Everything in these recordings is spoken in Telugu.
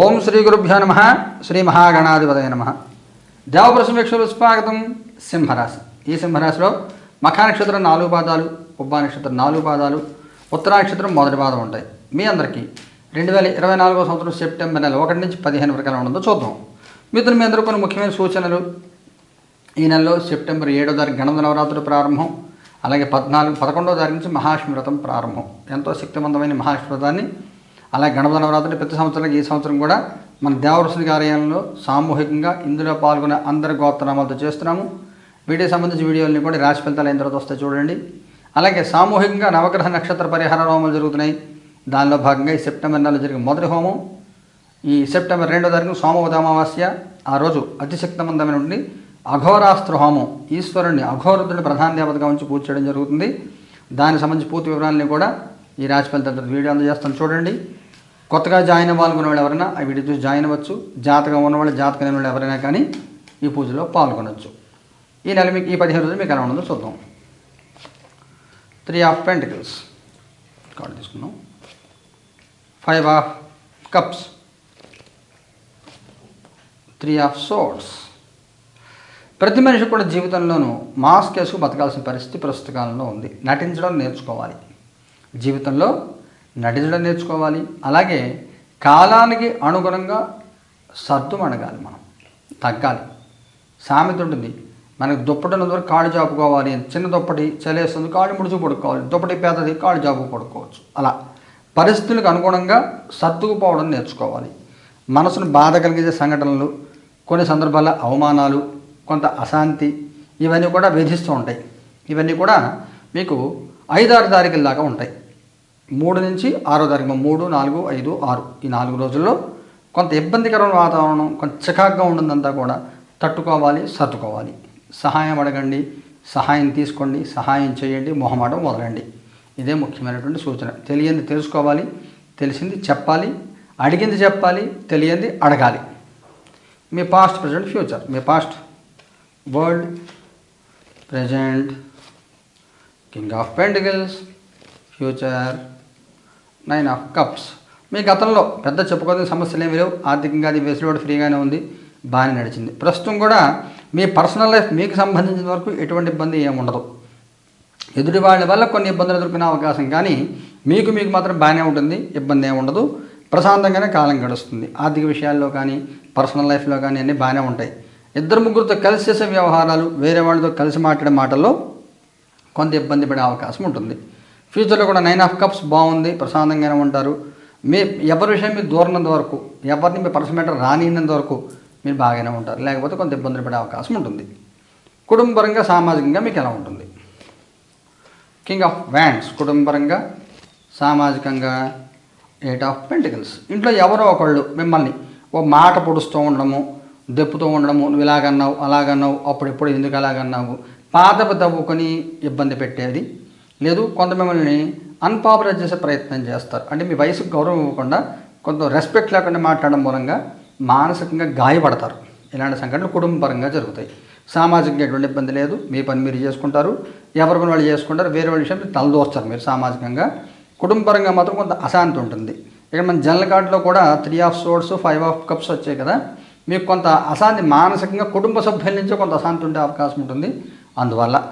ఓం శ్రీ గురుభ్యో నమ శ్రీ మహాగణాధిపతయ నమ. దేవప్రసమేక్షలు స్వాగతం సింహరాశి. ఈ సింహరాశిలో మఖా నక్షత్రం నాలుగు పాదాలు ఉబ్బా నక్షత్రం నాలుగు పాదాలు ఉత్తరా నక్షత్రం మొదటి పాదం ఉంటాయి. మీ అందరికీ రెండు వేల ఇరవై నాలుగో సంవత్సరం సెప్టెంబర్ నెల ఒకటి నుంచి పదిహేను వరకు ఎలా ఉండదో చూద్దాం. మిత్రులు మీ అందరూ కొన్ని ముఖ్యమైన సూచనలు. ఈ నెలలో సెప్టెంబర్ ఏడో తారీఖు గణ నవరాత్రులు ప్రారంభం అలాగే పద్నాలుగు పదకొండో తారీఖు నుంచి మహాష్మి వ్రతం ప్రారంభం. ఎంతో శక్తివంతమైన మహాష్మి వ్రతాన్ని అలాగే గణపతి నవరాత్రి ప్రతి సంవత్సరం ఈ సంవత్సరం కూడా మన దేవరసుని కార్యాలయంలో సామూహికంగా ఇందులో పాల్గొనే అందరి గోప్తనామాలతో చేస్తున్నాము. వీటికి సంబంధించిన వీడియోలని కూడా రాశి ఫలితాలు అయిన తర్వాత వస్తాయి చూడండి. అలాగే సామూహికంగా నవగ్రహ నక్షత్ర పరిహార హోమాలు జరుగుతున్నాయి. దానిలో భాగంగా ఈ సెప్టెంబర్ నెలలో జరిగిన మొదటి హోమం. ఈ సెప్టెంబర్ రెండో తారీఖు సోమవతి అమావాస్య ఆ రోజు అతిశక్తివంతమైనటువంటి అఘోరాస్త్ర హోమం. ఈశ్వరుణ్ణి అఘోరుద్రుని ప్రధాన దేవతగా ఉంచి పూజ చేయడం జరుగుతుంది. దానికి సంబంధించి పూర్తి వివరాలని కూడా ఈ రాశి ఫలితాలతో వీడియో అందజేస్తాను. చూడండి. కొత్తగా జాయిన్ అవ్వాలనుకున్న వాళ్ళు ఎవరైనా ఆ వీడియో చూసి జాయిన్ అవ్వచ్చు. జాతకం ఉన్నవాళ్ళు జాతకం లేని వాళ్ళు ఎవరైనా కానీ ఈ పూజలో పాల్గొనవచ్చు ఈ నెల మీకు ఈ పదిహేను రోజులు మీకు ఎలా ఉండదో చూద్దాం. త్రీ ఆఫ్ పెంటికల్స్ కార్డు తీసుకున్నాం five of cups three of swords ప్రతి మనిషి కూడా జీవితంలోనూ మాస్క్ వేసుకు బతకాల్సిన పరిస్థితి ప్రస్తుత కాలంలో ఉంది. నటించడం నేర్చుకోవాలి. జీవితంలో నటించడం నేర్చుకోవాలి. అలాగే కాలానికి అనుగుణంగా సర్దుమణగాలి మనం. తగ్గాలి. సామెత ఉంటుంది. మనకు దుప్పటి ఉన్నంత కాళ్ళు చాపుకోవాలి చిన్న దుప్పటి చలేస్తుంది కాళ్ళు ముడుచు పడుకోవాలి దుప్పటి పేదది కాళ్ళు జాబు పడుకోవచ్చు అలా. పరిస్థితులకు అనుగుణంగా సర్దుకుపోవడం నేర్చుకోవాలి. మనసును బాధ కలిగించే సంఘటనలు కొన్ని సందర్భాల్లో అవమానాలు కొంత అశాంతి ఇవన్నీ కూడా వేధిస్తూ ఉంటాయి. ఇవన్నీ కూడా మీకు ఐదారు తారీఖుల దాకా ఉంటాయి. మూడు నుంచి ఆరో తారీఖు మూడు నాలుగు ఐదు ఆరు. ఈ నాలుగు రోజుల్లో కొంత ఇబ్బందికరమైన వాతావరణం కొంత చికాగ్గా ఉండదంతా కూడా తట్టుకోవాలి సర్దుకోవాలి. సహాయం అడగండి సహాయం తీసుకోండి సహాయం చేయండి మొహమాటం వదలండి ఇదే ముఖ్యమైనటువంటి సూచన. తెలియంది తెలుసుకోవాలి తెలిసింది చెప్పాలి అడిగింది చెప్పాలి తెలియంది అడగాలి. మీ past present future me past world present king of pentacles future nine of cups మీ గతంలో పెద్ద చెప్పుకోదగిన సమస్యలు ఏమి లేవు. ఆర్థికంగా అది వెసులుబాటు ఫ్రీగానే ఉంది. బాగానే నడిచింది. ప్రస్తుతం కూడా మీ పర్సనల్ లైఫ్ మీకు సంబంధించిన వరకు ఎటువంటి ఇబ్బంది ఏముండదు ఉండదు. ఎదుటి వాళ్ళ వల్ల కొన్ని ఇబ్బందులు ఎదుర్కొనే అవకాశం కానీ మీకు మీకు మాత్రం బాగానే ఉంటుంది. ఇబ్బంది ఏమి ఉండదు. ప్రశాంతంగానే కాలం గడుస్తుంది. ఆర్థిక విషయాల్లో కానీ పర్సనల్ లైఫ్లో కానీ అన్నీ బాగానే ఉంటాయి. ఇద్దరు ముగ్గురితో కలిసి చేసే వ్యవహారాలు వేరే వాళ్ళతో కలిసి మాట్లాడే మాటల్లో కొంత ఇబ్బంది పడే అవకాశం ఉంటుంది. ఫ్యూచర్లో కూడా నైన్ ఆఫ్ కప్స్ బాగుంది ప్రశాంతంగానే ఉంటారు. మీ ఎవరి విషయం మీరు దూరనంత వరకు ఎవరిని మీ పర్సన్ మ్యాటర్ రానినంత వరకు మీరు బాగానే ఉంటారు. లేకపోతే కొంత ఇబ్బందులు పడే అవకాశం ఉంటుంది. కుటుంబపరంగా సామాజికంగా మీకు ఎలా ఉంటుంది? కింగ్ ఆఫ్ వ్యాండ్స్ కుటుంబపరంగా సామాజికంగా ఎయిట్ ఆఫ్ పెంటికల్స్ ఇంట్లో ఎవరో ఒకళ్ళు మిమ్మల్ని ఓ మాట పొడుస్తూ ఉండడము దెప్పుతూ ఉండడము నువ్వు ఇలాగన్నావు అలాగన్నావు అప్పుడెప్పుడు ఎందుకు అలాగన్నావు పాత తవ్వుకొని ఇబ్బంది పెట్టేది లేదు కొంత మిమ్మల్ని అన్పాపులర్ చేసే ప్రయత్నం చేస్తారు. అంటే మీ వయసుకు గౌరవం ఇవ్వకుండా కొంత రెస్పెక్ట్ లేకుండా మాట్లాడడం మూలంగా మానసికంగా గాయపడతారు. ఇలాంటి సంఘటనలు కుటుంబపరంగా జరుగుతాయి. సామాజికంగా ఎటువంటి ఇబ్బంది లేదు. మీ పని మీరు చేసుకుంటారు. ఎవరి పని వాళ్ళు చేసుకుంటారు. వేరే వాళ్ళ విషయం మీరు తలదోస్తారు మీరు సామాజికంగా. కుటుంబపరంగా మాత్రం కొంత అశాంతి ఉంటుంది. ఇక్కడ మన జనరల్ కార్డులో కూడా three of swords five of cups వచ్చాయి కదా. మీకు కొంత అశాంతి మానసికంగా కుటుంబ సభ్యుల నుంచి కొంత అశాంతి ఉండే అవకాశం ఉంటుంది. అందువల్ల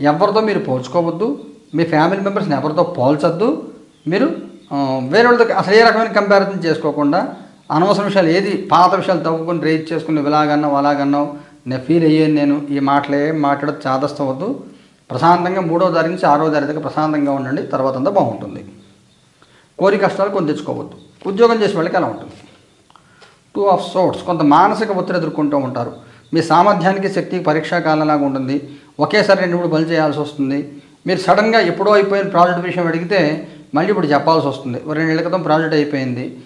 ఎవరితో మీరు పోల్చుకోవద్దు. మీ ఫ్యామిలీ మెంబర్స్ని ఎవరితో పోల్చొద్దు. మీరు వేరే వాళ్ళతో అసలు ఏ రకమైన కంపారిజన్ చేసుకోకుండా అనవసర విషయాలు ఏది పాత విషయాలు తవ్వుకొని రేజ్ చేసుకుని ఇలాగన్నావు అలాగన్నావు నేను ఫీల్ అయ్యాను నేను ఈ మాటలే మాట్లాడదు చాదస్తవద్దు ప్రశాంతంగా మూడో తారీఖు నుంచి ఆరో తారీఖు ప్రశాంతంగా ఉండండి తర్వాత అంతా బాగుంటుంది. కోరి కష్టాలు కొని తెచ్చుకోవద్దు. ఉద్యోగం చేసే వాళ్ళకి అలా ఉంటుంది. టూ ఆఫ్ సోట్స్ కొంత మానసిక ఒత్తిడి ఎదుర్కొంటూ ఉంటారు. మీ సామర్థ్యానికి శక్తికి పరీక్షా కాలంలాగా ఉంటుంది. ఒకేసారి రెండు మూడు పనులు చేయాల్సి వస్తుంది. మీరు సడన్గా ఎప్పుడో అయిపోయిన ప్రాజెక్ట్ విషయం అడిగితే మళ్ళీ ఇప్పుడు చెప్పాల్సి వస్తుంది. ఒక రెండు నెలల క్రితం ప్రాజెక్ట్ అయిపోయింది.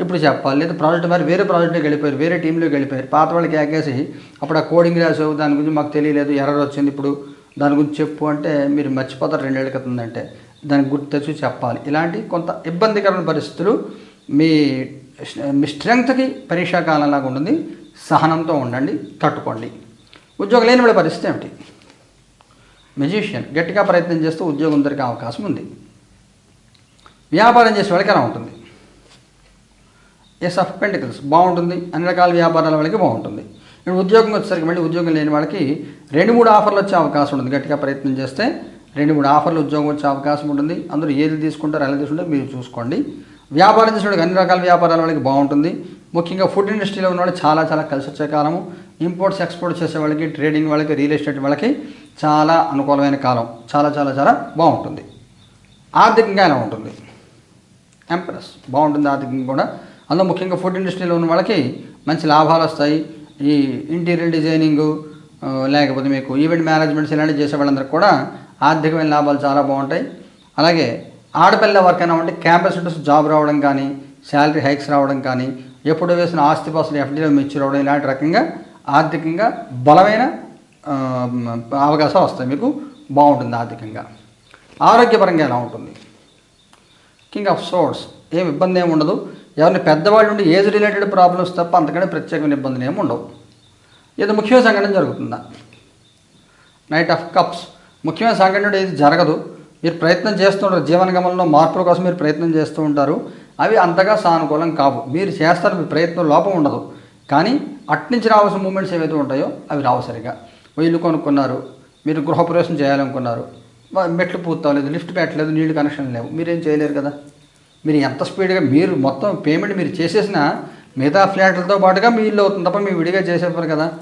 ఇప్పుడు చెప్పాలి. లేదా ప్రాజెక్ట్ మరి వేరే ప్రాజెక్ట్లోకి వెళ్ళిపోయారు. వేరే టీంలోకి వెళ్ళిపోయారు. పాత వాళ్ళకి ఏకేసి అప్పుడు ఆ కోడింగ్ రాసావు. దాని గురించి మాకు తెలియలేదు. ఎర్రర్ వచ్చింది ఇప్పుడు. దాని గురించి చెప్పు అంటే మీరు మర్చిపోతారు రెండేళ్ళ క్రితం అంటే. దానికి గుర్తు తెచ్చి చెప్పాలి. ఇలాంటి కొంత ఇబ్బందికరమైన పరిస్థితులు మీ మీ స్ట్రెంగ్త్కి పరీక్షా కాలంలాగా ఉంటుంది. సహనంతో ఉండండి. తట్టుకోండి. ఉద్యోగం లేని పరిస్థితి ఏమిటి? మెజిషియన్ గట్టిగా ప్రయత్నం చేస్తూ ఉద్యోగం దొరికే అవకాశం ఉంది. వ్యాపారం చేసే వాళ్ళకి ఎలా ఉంటుంది. ఎస్ ఆఫ్ పెంటికల్స్ బాగుంటుంది. అన్ని రకాల వ్యాపారాల వాళ్ళకి బాగుంటుంది. ఇప్పుడు ఉద్యోగం వచ్చేసరికి మళ్ళీ ఉద్యోగం లేని వాళ్ళకి రెండు మూడు ఆఫర్లు వచ్చే అవకాశం ఉంటుంది. గట్టిగా ప్రయత్నం చేస్తే రెండు మూడు ఆఫర్లు ఉద్యోగం వచ్చే అవకాశం ఉంటుంది. అందరూ ఏది తీసుకుంటారో ఎలా తీసుకుంటే మీరు చూసుకోండి. వ్యాపారం చేసే వాళ్ళకి అన్ని రకాల వ్యాపారాల వాళ్ళకి బాగుంటుంది. ముఖ్యంగా ఫుడ్ ఇండస్ట్రీలో ఉన్న వాళ్ళు చాలా చాలా కలిసి వచ్చే కాలము. ఇంపోర్ట్స్ ఎక్స్పోర్ట్ చేసే వాళ్ళకి ట్రేడింగ్ వాళ్ళకి రియల్ ఎస్టేట్ వాళ్ళకి చాలా అనుకూలమైన కాలం. చాలా చాలా చాలా బాగుంటుంది. ఆర్థికంగా ఎలా ఉంటుంది? ఎంప్రెస్ బాగుంటుంది ఆర్థికంగా కూడా. అందులో ముఖ్యంగా ఫుడ్ ఇండస్ట్రీలో ఉన్న వాళ్ళకి మంచి లాభాలు వస్తాయి. ఈ ఇంటీరియర్ డిజైనింగ్ లేకపోతే మీకు ఈవెంట్ మేనేజ్మెంట్స్ ఇలాంటివి చేసే వాళ్ళందరికీ కూడా ఆర్థికమైన లాభాలు చాలా బాగుంటాయి. అలాగే ఆడపిల్ల ఎవరికైనా అయినా ఉంటే క్యాంపస్ ఇంటర్స్ జాబ్ రావడం కానీ శాలరీ హైక్స్ రావడం కానీ ఎప్పుడు వేసిన ఆస్తి పాస్తులు ఎఫ్డీలో మెచ్యూర్ రావడం ఇలాంటి రకంగా ఆర్థికంగా బలమైన అవకాశాలు వస్తాయి. మీకు బాగుంటుంది ఆర్థికంగా. ఆరోగ్యపరంగా ఎలా ఉంటుంది? కింగ్ ఆఫ్ సోర్స్ ఏం ఇబ్బంది ఏమి ఉండదు. ఎవరిని పెద్దవాళ్ళు ఉండి ఏజ్ రిలేటెడ్ ప్రాబ్లమ్స్ తప్ప అంతకంటే ప్రత్యేకమైన ఇబ్బందులు ఏమి ఉండవు. ఏదో ముఖ్యమైన సంఘటన జరుగుతుందా? నైట్ ఆఫ్ కప్స్ ముఖ్యమైన సంఘటన ఏది జరగదు. మీరు ప్రయత్నం చేస్తుంటారు జీవన గమనంలో మార్పుల కోసం మీరు ప్రయత్నం చేస్తూ ఉంటారు. అవి అంతగా సానుకూలం కావు. మీరు చేస్తారు మీ ప్రయత్నం లోపం ఉండదు. కానీ అట్నుంచి రావాల్సిన మూమెంట్స్ ఏవైతే ఉంటాయో అవి రావు సరిగా. ఇల్లు కొనుక్కున్నారు. మీరు గృహప్రవేశం చేయాలనుకున్నారు. మెట్లు పూర్తవలేదు లిఫ్ట్ పెట్టలేదు నీళ్ళు కనెక్షన్ లేవు. మీరేం చేయలేరు కదా? మీరు ఎంత స్పీడ్గా మీరు మొత్తం పేమెంట్ మీరు చేసేసిన మిగతా ఫ్లాట్లతో పాటుగా మీ ఇల్లు అవుతుంది తప్ప మీరు విడిగా చేసేవారు కదా?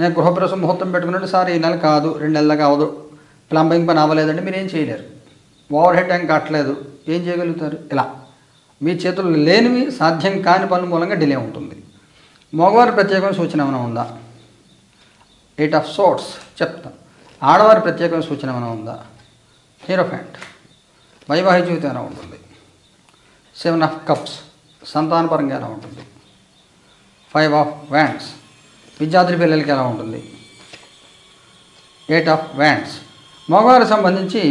నేను గృహప్రవేశం ముహూర్తం పెట్టుకున్నట్టు సార్ ఈ నెల కాదు రెండు నెలలకు అవదు. ప్లంబింగ్ పని అవ్వలేదంటే మీరు ఏం చేయలేరు. ఓవర్ హెడ్ ట్యాంక్ కట్టలేదు. ఏం చేయగలుగుతారు? ఇలా. మీ చేతుల్లో లేనివి సాధ్యం కాని పనుల మూలంగా డిలే ఉంటుంది. మగవారి ప్రత్యేకమైన సూచన ఏమైనా ఉందా? ఎయిట్ ఆఫ్ సోట్స్ చెప్తాను ఆడవారి ప్రత్యేకమైన సూచన ఏమైనా ఉందా? హీరో ఫ్యాంట్ వైవాహిక జీవితం ఎలా ఉంటుంది? సెవెన్ ఆఫ్ కప్స్ సంతానపరంగా ఎలా ఉంటుంది? ఫైవ్ ఆఫ్ వ్యాండ్స్ విద్యార్థి పిల్లలకి ఎలా ఉంటుంది? ఎయిట్ ఆఫ్ వ్యాండ్స్ మగవారికి సంబంధించి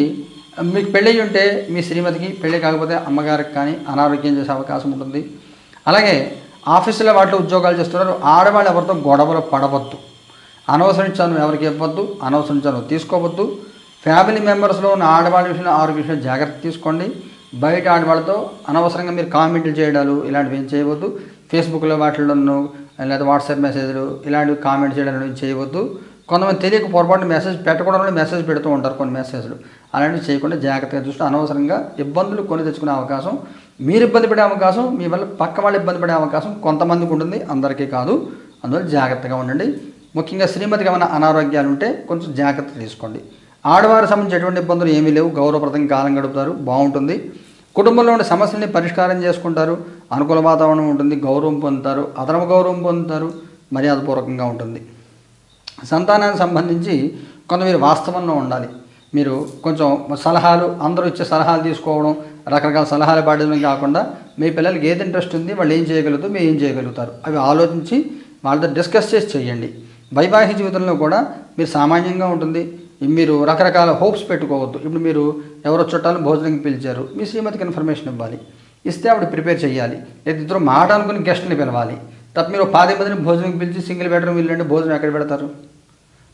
మీకు పెళ్ళి ఉంటే మీ శ్రీమతికి పెళ్ళి కాకపోతే అమ్మగారికి కానీ అనారోగ్యం చేసే అవకాశం ఉంటుంది. అలాగే ఆఫీసులో వాటిలో ఉద్యోగాలు చేస్తున్నారు ఆడవాళ్ళు ఎవరితో గొడవలు పడవద్దు. అనవసరం ఎవరికి ఇవ్వద్దు. అనవసరం చనువు తీసుకోవద్దు. ఫ్యామిలీ మెంబర్స్లో ఉన్న ఆడవాళ్ళ విషయంలో ఆరోగ్య విషయంలో జాగ్రత్త తీసుకోండి. బయట ఆడవాళ్ళతో అనవసరంగా మీరు కామెంట్లు చేయడాలు ఇలాంటివి ఏం చేయవద్దు. ఫేస్బుక్లో వాటిల్లోనూ లేదా వాట్సాప్ మెసేజ్లు ఇలాంటివి కామెంట్ చేయడం చేయవద్దు. కొంతమంది తెలియక పొరపాటు మెసేజ్ పెట్టకూడదు మెసేజ్ పెడుతూ ఉంటారు కొన్ని మెసేజ్లు. అలాంటివి చేయకుండా జాగ్రత్తగా చూస్తూ అనవసరంగా ఇబ్బందులు కొని తెచ్చుకునే అవకాశం మీరు ఇబ్బంది పడే అవకాశం మీ వల్ల పక్క వాళ్ళు ఇబ్బంది పడే అవకాశం కొంతమందికి ఉంటుంది అందరికీ కాదు. అందువల్ల జాగ్రత్తగా ఉండండి. ముఖ్యంగా శ్రీమతికి ఏమైనా అనారోగ్యాలు ఉంటే కొంచెం జాగ్రత్త తీసుకోండి. ఆడవారికి సంబంధించి ఎటువంటి ఇబ్బందులు ఏమీ లేవు. గౌరవప్రదంగా కాలం గడుపుతారు. బాగుంటుంది. కుటుంబంలో ఉండే సమస్యల్ని పరిష్కారం చేసుకుంటారు. అనుకూల వాతావరణం ఉంటుంది. గౌరవం పొందుతారు. అదనమ గౌరవం పొందుతారు. మర్యాదపూర్వకంగా ఉంటుంది. సంతానానికి సంబంధించి కొంత మీరు వాస్తవంలో ఉండాలి. మీరు కొంచెం సలహాలు అందరూ ఇచ్చే సలహాలు తీసుకోవడం రకరకాల సలహాలు పాటించడం కాకుండా మీ పిల్లలకి ఏది ఇంట్రెస్ట్ ఉంది వాళ్ళు ఏం చేయగలుగుతారు మీరు ఏం చేయగలుగుతారు. అవి ఆలోచించి వాళ్ళతో డిస్కస్ చేసి చేయండి. వైవాహిక జీవితంలో కూడా మీరు సామాన్యంగా ఉంటుంది. మీరు రకరకాల హోప్స్ పెట్టుకోవద్దు. ఇప్పుడు మీరు ఎవరో చుట్టాలు భోజనంకి పిలిచారు. మీ శ్రీమతికి ఇన్ఫర్మేషన్ ఇవ్వాలి. ఇస్తే ఆవిడ ప్రిపేర్ చేయాలి. లేదా ఇద్దరు మాట అనుకుని గెస్ట్ని పిలవాలి. తప్ప మీరు పాది మందిని భోజనం పిలిచి సింగిల్ బెడ్రూమ్ ఇల్లు భోజనం ఎక్కడ పెడతారు?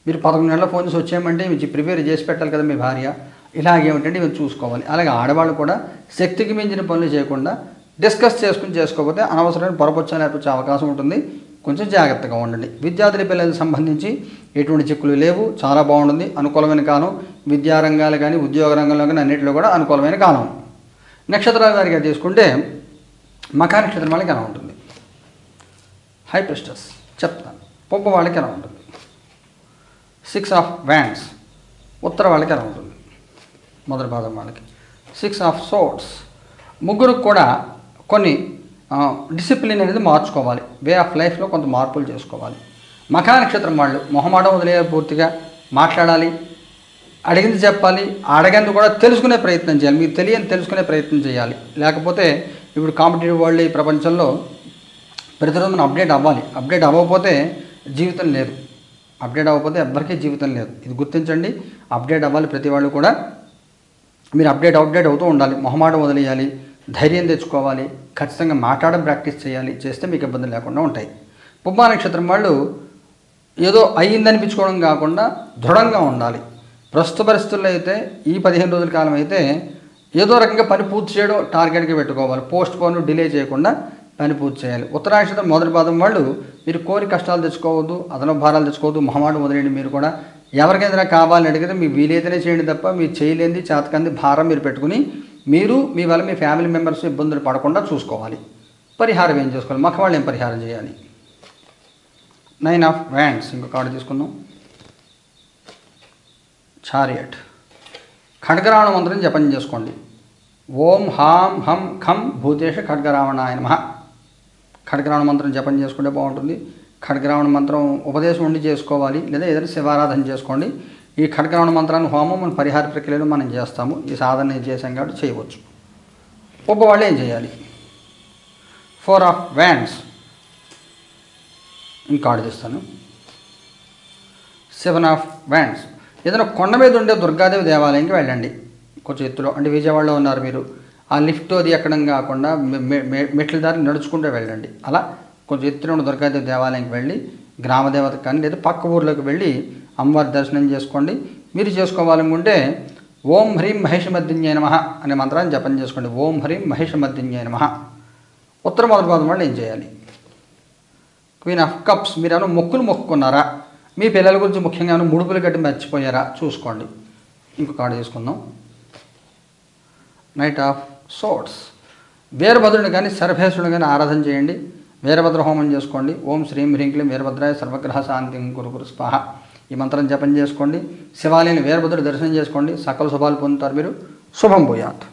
మీరు పదకొండు నెలల ఫోన్ చేసి వచ్చేయమంటే మీకు ప్రిపేర్ చేసి పెట్టాలి కదా మీ భార్య. ఇలాగేమిటంటే ఇవి చూసుకోవాలి. అలాగే ఆడవాళ్ళు కూడా శక్తికి మించిన పనులు చేయకుండా డిస్కస్ చేసుకుని చేసుకోకపోతే అనవసరమైన పొరపచ్చాలు ఏర్పచ్చే అవకాశం ఉంటుంది. కొంచెం జాగ్రత్తగా ఉండండి. విద్యార్థుల పిల్లలకు సంబంధించి ఎటువంటి చిక్కులు లేవు. చాలా బాగుంటుంది. అనుకూలమైన కాలం. విద్యారంగాలు కానీ ఉద్యోగ రంగంలో కానీ అన్నింటిలో కూడా అనుకూలమైన కాలం. నక్షత్రాల వారిగా తీసుకుంటే మకా నక్షత్రం వాళ్ళకి ఎలా ఉంటుంది? హై ప్రెస్టర్స్ చెప్తాను. పొప్ప వాళ్ళకి ఎలా ఉంటుంది? సిక్స్ ఆఫ్ వ్యాండ్స్ ఉత్తర వాళ్ళకి ఎలా ఉంటుంది? మొదటి భాగం వాళ్ళకి. సిక్స్ ఆఫ్ సోట్స్ ముగ్గురు కూడా కొన్ని డిసిప్లిన్ అనేది మార్చుకోవాలి. వే ఆఫ్ లైఫ్లో కొంత మార్పులు చేసుకోవాలి. మఖా నక్షత్రం వాళ్ళు మొహమాటం వదిలేయాలి పూర్తిగా మాట్లాడాలి అడిగింది చెప్పాలి అడగంది కూడా తెలుసుకునే ప్రయత్నం చేయాలి. మీకు తెలియని తెలుసుకునే ప్రయత్నం చేయాలి. లేకపోతే ఇప్పుడు కాంపిటేటివ్ వరల్డ్ ఈ ప్రపంచంలో ప్రతిరోజు మనం అప్డేట్ అవ్వాలి. అప్డేట్ అవ్వకపోతే జీవితం లేదు. అప్డేట్ అవ్వకపోతే ఎవ్వరికీ జీవితం లేదు. ఇది గుర్తించండి. అప్డేట్ అవ్వాలి ప్రతి వాళ్ళు కూడా. మీరు అప్డేట్ అప్డేట్ అవుతూ ఉండాలి. మొహమాటం వదిలేయాలి. ధైర్యం తెచ్చుకోవాలి ఖచ్చితంగా మాట్లాడడం ప్రాక్టీస్ చేయాలి చేస్తే మీకు ఇబ్బందులు లేకుండా ఉంటాయి. పుబ్బా నక్షత్రం వాళ్ళు ఏదో అయ్యిందనిపించుకోవడం కాకుండా దృఢంగా ఉండాలి. ప్రస్తుత పరిస్థితుల్లో అయితే ఈ పదిహేను రోజుల కాలం అయితే ఏదో రకంగా పని పూర్తి చేయడం టార్గెట్గా పెట్టుకోవాలి. పోస్ట్ పోన్ డిలే చేయకుండా పని పూర్తి చేయాలి. ఉత్తరాక్షరం మొదటి పాదం వాళ్ళు మీరు కోరి కష్టాలు తెచ్చుకోవద్దు అదనపు భారాలు తెచ్చుకోవద్దు మొహమాట మొదలైంది మీరు కూడా. ఎవరికైనా కావాలని అడిగితే మీ వీలైతేనే చేయండి తప్ప మీరు చేయలేంది చేతకంది భారం మీరు పెట్టుకుని మీరు మీ వల్ల మీ ఫ్యామిలీ మెంబర్స్ ఇబ్బందులు పడకుండా చూసుకోవాలి. పరిహారం ఏం చేసుకోవాలి? మగ వాళ్ళు ఏం పరిహారం చేయాలి? నైన్ ఆఫ్ వ్యాండ్స్ ఇంకో కార్డు తీసుకుందాం. చారియట్ ఖడ్గరావణ మంత్రం జపం చేసుకోండి. ఓం హాం హం ఖం భూతేష ఖడ్గరావణాయ నమ. ఖడ్గరావణ మంత్రం జపం చేసుకుంటే బాగుంటుంది. ఖడ్గరావణ మంత్రం ఉపదేశం ఉండి చేసుకోవాలి. లేదా ఏదైనా శివారాధన చేసుకోండి. ఈ ఖడ్గరావణ మంత్రాన్ని హోమం మన పరిహార ప్రక్రియలో మనం చేస్తాము ఈ సాధన చేసాం కాబట్టి చేయవచ్చు. ఒక్క వాళ్ళు ఏం చేయాలి? ఫోర్ ఆఫ్ వ్యాండ్స్ ఇంకా కార్డు తీస్తాను. సెవెన్ ఆఫ్ వ్యాండ్స్ ఏదైనా కొండ మీద ఉండే దుర్గాదేవి దేవాలయంకి వెళ్ళండి. కొంచెం ఎత్తులో. అంటే విజయవాడలో ఉన్నారు మీరు. ఆ లిఫ్ట్ అది ఎక్కడం కాకుండా మెట్ల దారి నడుచుకుంటూ వెళ్ళండి. అలా కొంచెం ఎత్తులో ఉన్న దుర్గాదేవి దేవాలయంకి వెళ్ళి గ్రామదేవత కానీ లేదా పక్క ఊర్లోకి వెళ్ళి అమ్మవారి దర్శనం చేసుకోండి. మీరు చేసుకోవాలనుకుంటే ఓం హ్రీం మహేషమద్దిన్యై నమ అనే మంత్రాన్ని జపం చేసుకోండి. ఓం హ్రీం మహేషమద్దిన్యై నమ. ఉత్తర మొదటి పాదం వాళ్ళు ఏం చేయాలి? క్వీన్ ఆఫ్ కప్స్ మీరు ఏమైనా మొక్కులు మొక్కుకున్నారా? మీ పిల్లల గురించి ముఖ్యంగా ఏమైనా ముడుపులు గట్టి మర్చిపోయారా? చూసుకోండి. ఇంకొక కార్డు చేసుకుందాం నైట్ ఆఫ్ సోట్స్ వీరభద్రుని కానీ సర్వేశ్వరుని కానీ ఆరాధన చేయండి. వీరభద్ర హోమం చేసుకోండి. ఓం శ్రీం హ్రీంక్లీం వీరభద్రాయ సర్వగ్రహ శాంతి గురు గురు స్వాహ. ఈ మంత్రం జపం చేసుకోండి. శివాలయం వీరభద్రుడు దర్శనం చేసుకోండి. సకల శుభాలు పొందుతారు మీరు. శుభం పోయాత్